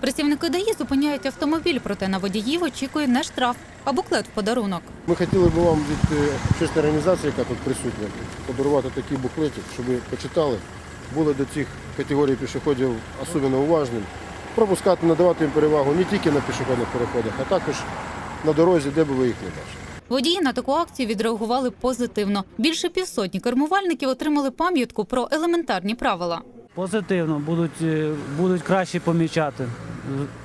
Працівники ДАІ зупиняють автомобіль, проте на водіїв очікує не штраф, а буклет в подарунок. Ми хотіли б вам від е, общественної організації, яка тут присутня, подарувати такий буклетик, щоб ви почитали, були до цих категорій пішоходів особливо уважним, пропускати, надавати їм перевагу не тільки на пішохідних переходах, а також на дорозі, де би ви їх не бачили. Водії на таку акцію відреагували позитивно. Більше півсотні кермувальників отримали пам'ятку про елементарні правила. Позитивно, будуть, е, будуть краще помічати,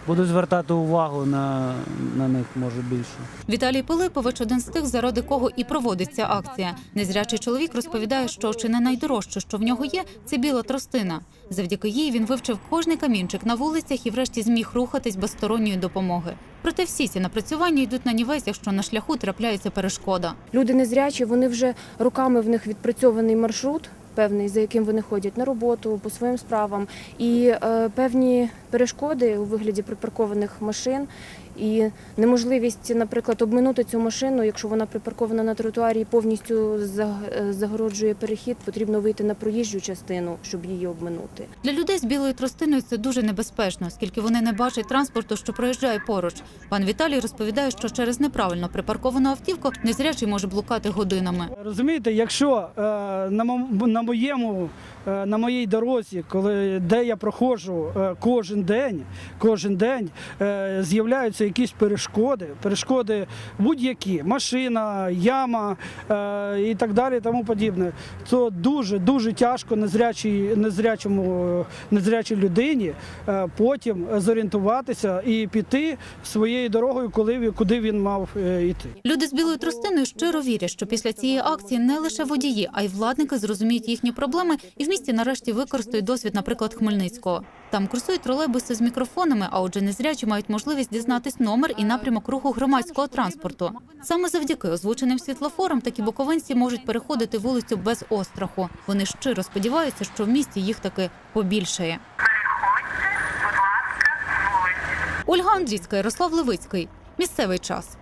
будуть звертати увагу на, на них, може більше. Віталій Пилипович один з тих, заради кого і проводиться акція. Незрячий чоловік розповідає, що чи не найдорожче, що в нього є, це біла тростина. Завдяки їй він вивчив кожний камінчик на вулицях і врешті зміг рухатись без сторонньої допомоги. Проте всі ці напрацювання йдуть на нівець, якщо на шляху трапляється перешкода. Люди незрячі, вони вже руками в них відпрацьований маршрут. Певний, за яким вони ходять на роботу по своїм справам, і е, певні перешкоди у вигляді припаркованих машин, і неможливість, наприклад, обминути цю машину, якщо вона припаркована на тротуарі і повністю е, загороджує перехід, потрібно вийти на проїжджу частину, щоб її обминути. Для людей з білою тростиною це дуже небезпечно, оскільки вони не бачать транспорту, що проїжджає поруч. Пан Віталій розповідає, що через неправильно припарковану автівку незрячий може блукати годинами. Розумієте, якщо е, на, мо- моєму е, на моїй дорозі, коли де я проходжу кожен день, кожен день е, з'являються якісь перешкоди, перешкоди будь-які, машина, яма е, і так далі, тому подібне. То дуже дуже тяжко незрячій, незрячому, незрячій людині е, потім зорієнтуватися і піти своєю дорогою, коли куди він мав е, йти. Люди з білою тростиною щиро вірять, що після цієї акції не лише водії, а й владники зрозуміють їхні проблеми і в місті нарешті використають досвід, наприклад, Хмельницького. Там курсують тролейбуси з мікрофонами, а отже, незрячі мають можливість дізнатись номер і напрямок руху громадського транспорту. Саме завдяки озвученим світлофорам такі буковинці можуть переходити вулицю без остраху. Вони щиро сподіваються, що в місті їх таки побільшає. Ольга Андрійська, Ярослав Левицький. Місцевий час.